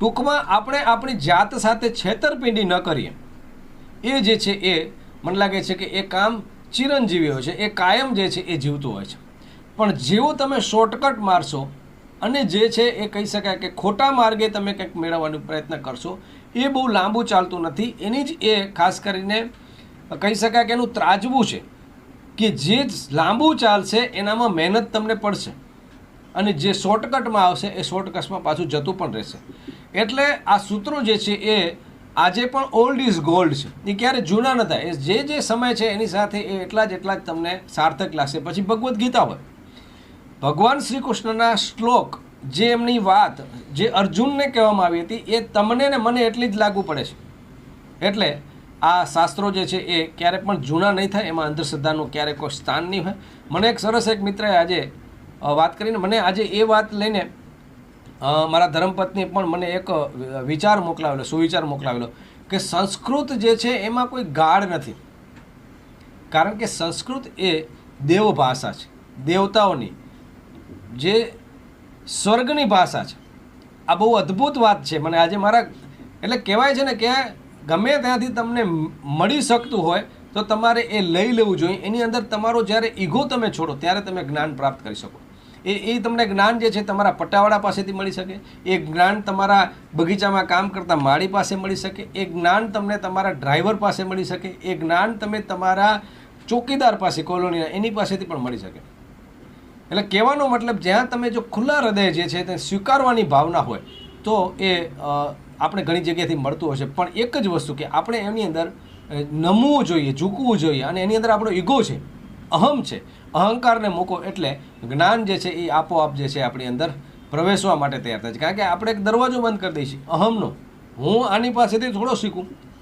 ટૂંકમાં આપણે આપણી જાત સાથે છેતરપિંડી ન કરીએ. એ જે છે એ મને લાગે છે કે એ કામ ચિરંજીવી હોય છે, એ કાયમ જે છે એ જીવતું હોય છે. પણ જેવું તમે શોર્ટકટ મારશો અને જે છે એ કહી શકાય કે ખોટા માર્ગે તમે કંઈક મેળવવાનો પ્રયત્ન કરશો, એ બહુ લાંબુ ચાલતું નથી. એની જ એ ખાસ કરીને કહી શકાય કે એનું ત્રાજવું છે કે જે લાંબુ ચાલશે એનામાં મહેનત તમને પડશે અને જે શોર્ટકટમાં આવશે એ શોર્ટકટમાં પાછું જતું પણ રહેશે. એટલે આ સૂત્રો જે છે એ આજે પણ ઓલ્ડ ઇઝ ગોલ્ડ છે. એ ક્યારે જૂના નતા એ જે જે સમય છે એની સાથે એ એટલા જ એટલા જ તમને સાર્થક લાગશે. પછી ભગવદ્ ગીતા હોય. ભગવાન શ્રી કૃષ્ણના શ્લોક, જે એમની વાત, જે અર્જુનને કહેવામાં આવી હતી, એ તમને ને મને એટલી જ લાગુ પડે છે. એટલે આ શાસ્ત્રો જે છે એ ક્યારે પણ જૂના નહીં થાય. એમાં અંધશ્રદ્ધાનું ક્યારે કોઈ સ્થાન નહીં હોય. મને એક સરસ એક મિત્રએ આજે વાત કરીને, મને આજે એ વાત લઈને મારા ધર્મપત્નીએ પણ મને એક વિચાર મોકલાવેલો, સુવિચાર મોકલાવેલો કે સંસ્કૃત જે છે એમાં કોઈ ગાઢ નથી. કારણ કે સંસ્કૃત એ દેવ ભાષા છે, દેવતાઓની. જે સ્વર્ગની ભાષા છે. આ બહુ અદ્ભુત વાત છે. મને આજે મારા, એટલે કહેવાય છે ને કે ગમે ત્યાંથી તમને મળી શકતું હોય, તો તમારે એ લઈ લેવું જોઈએ. એની અંદર તમારો જ્યારે ઈગો તમે છોડો, ત્યારે તમે જ્ઞાન પ્રાપ્ત કરી શકો. એ એ તમને જ્ઞાન જે છે તમારા પટાવાળા પાસેથી મળી શકે. એ જ્ઞાન તમારા બગીચામાં કામ કરતા માળી પાસે મળી શકે. એ જ્ઞાન તમને તમારા ડ્રાઈવર પાસે મળી શકે. એ જ્ઞાન તમે તમારા ચોકીદાર પાસે, કોલોનીના, એની પાસેથી પણ મળી શકે. એટલે કહેવાનો મતલબ, જ્યાં તમે જો ખુલ્લા હૃદય જે છે તે સ્વીકારવાની ભાવના હોય, તો એ આપણે ઘણી જગ્યાએથી મળતું હશે. પણ એક જ વસ્તુ કે આપણે એની અંદર નમવું જોઈએ, ઝૂકવું જોઈએ. અને એની અંદર આપણો ઈગો છે. અહમ છે. અહંકારને મૂકો એટલે જ્ઞાન જે છે એ આપોઆપ જે છે આપણી અંદર પ્રવેશવા માટે તૈયાર થાય છે. કારણ કે આપણે એક દરવાજો બંધ કરી દઈશું અહમનો. હું આની પાસેથી થોડો શીખું.